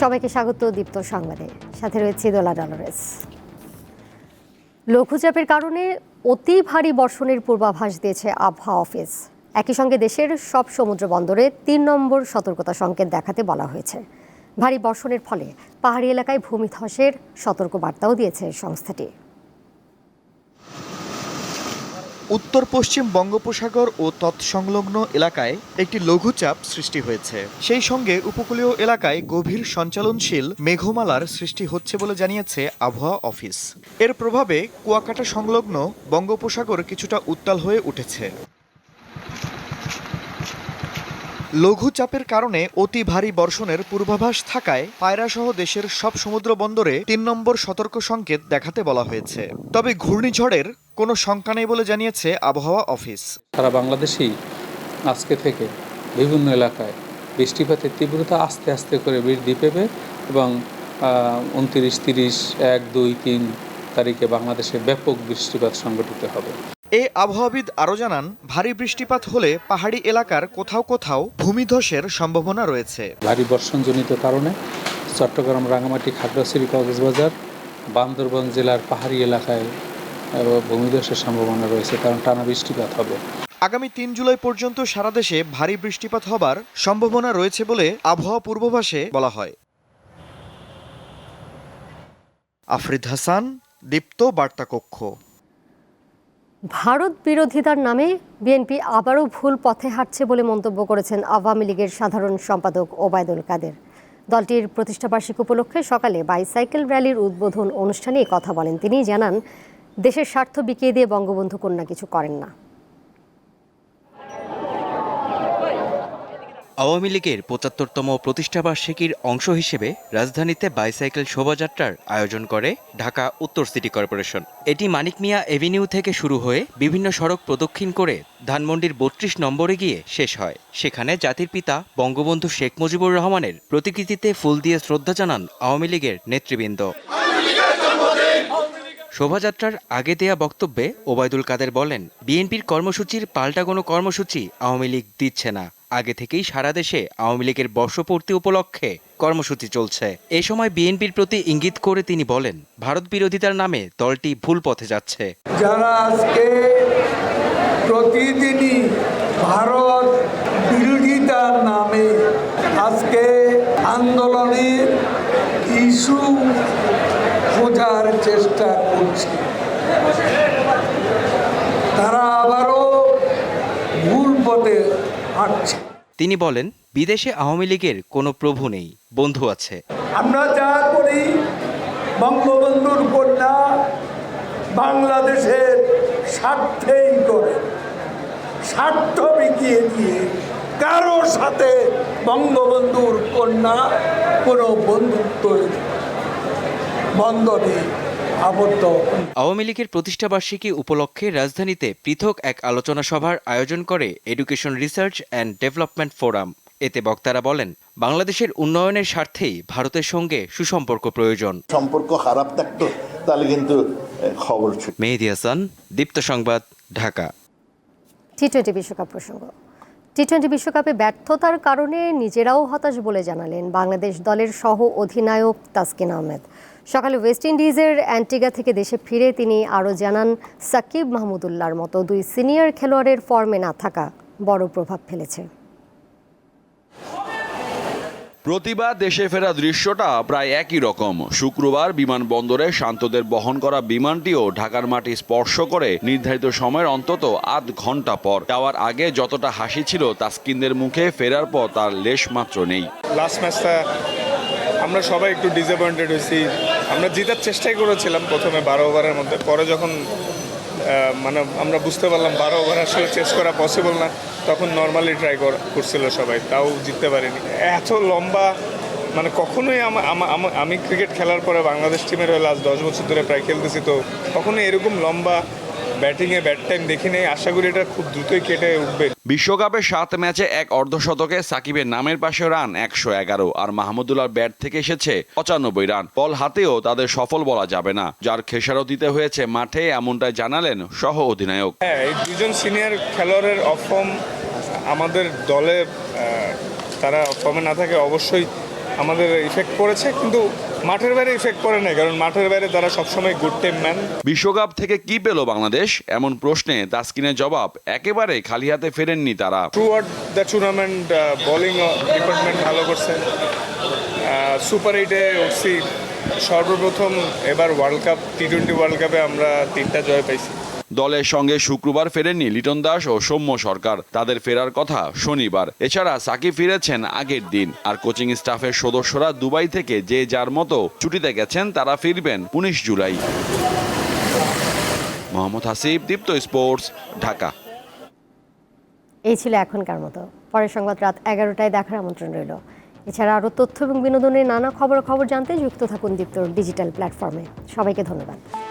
সবাইকে স্বাগত দীপ্ত সংবাদে। সাথে রয়েছে দোলা ডলারেস লঘুচাপের কারণে অতি ভারী বর্ষণের পূর্বাভাস দিয়েছে আবহাওয়া অফিস। একই সঙ্গে দেশের সব সমুদ্র বন্দরে তিন নম্বর সতর্কতা সংকেত দেখাতে বলা হয়েছে। ভারী বর্ষণের ফলে পাহাড়ি এলাকায় ভূমিধসের সতর্ক বার্তাও দিয়েছে সংস্থাটি। উত্তর পশ্চিম বঙ্গোপসাগর ও তৎসংলগ্ন এলাকায় একটি লঘুচাপ সৃষ্টি হয়েছে। সেই সঙ্গে উপকূলীয় এলাকায় গভীর সঞ্চালনশীল মেঘমালার সৃষ্টি হচ্ছে বলে জানিয়েছে আবহাওয়া অফিস। এর প্রভাবে কুয়াকাটা সংলগ্ন বঙ্গোপসাগর কিছুটা উত্তাল হয়ে উঠেছে। লঘুচাপের কারণে অতি ভারী বর্ষণের পূর্বাভাস থাকায় পায়রাসহ দেশের সব সমুদ্র বন্দরে তিন নম্বর সতর্ক সংকেত দেখাতে বলা হয়েছে। তবে ঘূর্ণিঝড়ের কোনো শঙ্কা নেই বলে জানিয়েছে আবহাওয়া অফিস। সারা বাংলাদেশেই আজকে থেকে বিভিন্ন এলাকায় বৃষ্টিপাতের তীব্রতা আস্তে আস্তে করে বৃদ্ধি পেবে এবং উনত্রিশ তিরিশ এক দুই তিন তারিখে বাংলাদেশে ব্যাপক বৃষ্টিপাত সংঘটিত হবে। এ আবহাওয়াবিদ আরও জানান ভারী বৃষ্টিপাত হলে পাহাড়ি এলাকার কোথাও কোথাও ভূমিধসের সম্ভাবনা রয়েছে। ভারী বর্ষণজনিত কারণে চট্টগ্রাম রাঙামাটি খাগড়াছড়ি কক্সবাজার বান্দরবান জেলার পাহাড়ি এলাকায় ভূমিধসের সম্ভাবনা রয়েছে কারণ টানা বৃষ্টিপাত হবে। আগামী তিন জুলাই পর্যন্ত সারা দেশে ভারী বৃষ্টিপাত হবার সম্ভাবনা রয়েছে বলে আবহাওয়া পূর্বাভাসে বলা হয়। আফরিদ হাসান দীপ্ত বার্তা কক্ষ ভারত বিরোধিতার নামে বিএনপি আবারও ভুল পথে হাঁটছে বলে মন্তব্য করেছেন আওয়ামী লীগের সাধারণ সম্পাদক ওবায়দুল কাদের। দলটির প্রতিষ্ঠাবার্ষিক উপলক্ষে সকালে বাইসাইকেল র্যালির উদ্বোধন অনুষ্ঠানে কথা বলেন। তিনি জানান দেশের স্বার্থ বিকিয়ে দিয়ে বঙ্গবন্ধু কন্যা কিছু করেন না। আওয়ামী লীগের পঁচাত্তরতম প্রতিষ্ঠাবার্ষিকীর অংশ হিসেবে রাজধানীতে বাইসাইকেল শোভাযাত্রার আয়োজন করে ঢাকা উত্তর সিটি কর্পোরেশন। এটি মানিক মিয়া এভিনিউ থেকে শুরু হয়ে বিভিন্ন সড়ক প্রদক্ষিণ করে ধানমন্ডির বত্রিশ নম্বরে গিয়ে শেষ হয়। সেখানে জাতির পিতা বঙ্গবন্ধু শেখ মুজিবুর রহমানের প্রতিকৃতিতে ফুল দিয়ে শ্রদ্ধা জানান আওয়ামী লীগের নেতৃবৃন্দ। শোভাযাত্রার আগে দেয়া বক্তব্যে ওবায়দুল কাদের বলেন, বিএনপির কর্মসূচির পাল্টা কোনো কর্মসূচি আওয়ামী লীগ দিচ্ছে না। আগে থেকেই সারা দেশে আওয়ামী লীগের বর্ষপূর্তি উপলক্ষে কর্মসূচি চলছে। এ সময় বিএনপির প্রতি ইঙ্গিত করে তিনি বলেন, ভারত বিরোধিতার নামে দলটি ভুল পথে যাচ্ছে। যারা আজকে প্রতিদিনই ভারত বিরোধিতার নামে আজকে আন্দোলনের ইস্যু খোঁজার চেষ্টা করছে। তারা আবারও ভুল পথে হাঁটছে। তিনি বলেন বিদেশে আওয়ামী লীগের কোনো প্রভু নেই বন্ধু আছে। আমরা যা করি বঙ্গবন্ধুর কন্যা বাংলাদেশের স্বার্থেই করে। স্বার্থ বিকিয়ে দিয়ে কারও সাথে বঙ্গবন্ধুর কন্যা কোনো বন্ধুত্ব বন্ধনে আবদ্ধ। আওয়ামী লীগের প্রতিষ্ঠাবার্ষিকী উপলক্ষে রাজধানীতে পৃথক এক আলোচনা সভার আয়োজন করে education research and development forum এতে বক্তারা বলেন বাংলাদেশের উন্নয়নের স্বার্থেই ভারতের সঙ্গে সুসম্পর্ক প্রয়োজন। সম্পর্ক খারাপ থাকতো তাহলে কিন্তু খবর ছিল। মেহেদি হাসান দীপ্ত সংবাদ ঢাকা। টি টোয়েন্টি বিশ্বকাপ প্রসঙ্গ। টি টোয়েন্টি বিশ্বকাপে ব্যর্থতার কারণে নিজেরাও হতাশ বলে জানালেন বাংলাদেশ দলের সহ অধিনায়ক তাসকিন আহমেদ। সকালে ওয়েস্ট ইন্ডিজের অ্যান্টিগা থেকে দেশে ফিরে তিনি আরও জানান সাকিব মাহমুদুল্লাহর মতো দুই সিনিয়র খেলোয়াড়ের ফর্মে না থাকা বড় প্রভাব ফেলেছে। প্রতিবার দেশে ফেরা দৃশ্যটা প্রায় একই রকম। শুক্রবার বিমানবন্দরে শান্তদের বহন করা বিমানটিও ঢাকার মাটি স্পর্শ করে নির্ধারিত সময়ের অন্তত আধ ঘণ্টা পর। যাওয়ার আগে যতটা হাসি ছিল তাস্কিনদের মুখে ফেরার পর তার লেশ মাত্র নেই। লাস্ট ম্যাচটা আমরা সবাই একটু ডিসঅ্যাপয়েন্টেড হয়েছি। আমরা জেতার চেষ্টাই করেছিলাম প্রথমে বারো ওভারের মধ্যে। পরে যখন মানে আমরা বুঝতে পারলাম বারো ওভার আসলে চেস করা পসিবল না, তখন নর্মালি ট্রাই করছিল সবাই। তাও জিততে পারিনি। এত লম্বা মানে কখনোই আমা- ক্রিকেট খেলার পরে বাংলাদেশ টিমের হয়ে লাস্ট দশ বছর ধরে প্রায় খেলতেছি, তো কখনোই এরকম লম্বা ব্যাটিংয়ে ব্যাট টাইম দেখি নেই। আশা করি এটা খুব দ্রুতই কেটে উঠবে। বিশ্বকাপে সাত ম্যাচে এক অর্ধশতকে সাকিবের নামের পাশে রান একশো এগারো আর মাহমুদুল্লাহর ব্যাট থেকে এসেছে পঁচানব্বই রান। বল হাতেও তাদের সফল বলা যাবে না যার খেসারও দিতে হয়েছে মাঠে এমনটাই জানালেন সহ অধিনায়ক। হ্যাঁ এই দুজন সিনিয়র খেলোয়াড়ের অফ ফর্ম আমাদের দলে তারা ফর্মে না থাকে অবশ্যই আমাদের ইফেক্ট পড়েছে কিন্তু মাঠের বাইরে ইফেক্ট পড়ে না কারণ মাঠের বাইরে তারা সবসময় গুড টিম ম্যান বিশ্বকাপ থেকে কি পেল বাংলাদেশ? এমন প্রশ্নে তাসকিনের জবাব একেবারে খালি হাতে ফেরেননি তারা। Throughout the tournament bowling department ভালো করছে। সুপার এইটে উঠছি সর্বপ্রথম এবার world cup T twenty world কাপে আমরা তিনটা জয় পাইছি। দলের সঙ্গে শুক্রবার ফেরেননি লিটন দাস ও সৌম্য সরকার। তাদের ফেরার কথা শনিবার। এছাড়া সাকিব ফিরেছেন আগের দিন। আর কোচিং স্টাফের সদস্যরা দুবাই থেকে যে যার মতো ছুটিতে গেছেন, তারা ফিরবেন উনিশ জুলাই। মোহাম্মদ হাসিব, দীপ্ত স্পোর্টস, ঢাকা। এই ছিল এখনকার মতো। পরের সংবাদ রাত এগারোটায় দেখার আমন্ত্রণ রইল। এছাড়া আরও তথ্য এবং বিনোদনের নানা খবর খবর জানতে যুক্ত থাকুন দীপ্তর ডিজিটাল প্ল্যাটফর্মে। সবাইকে ধন্যবাদ।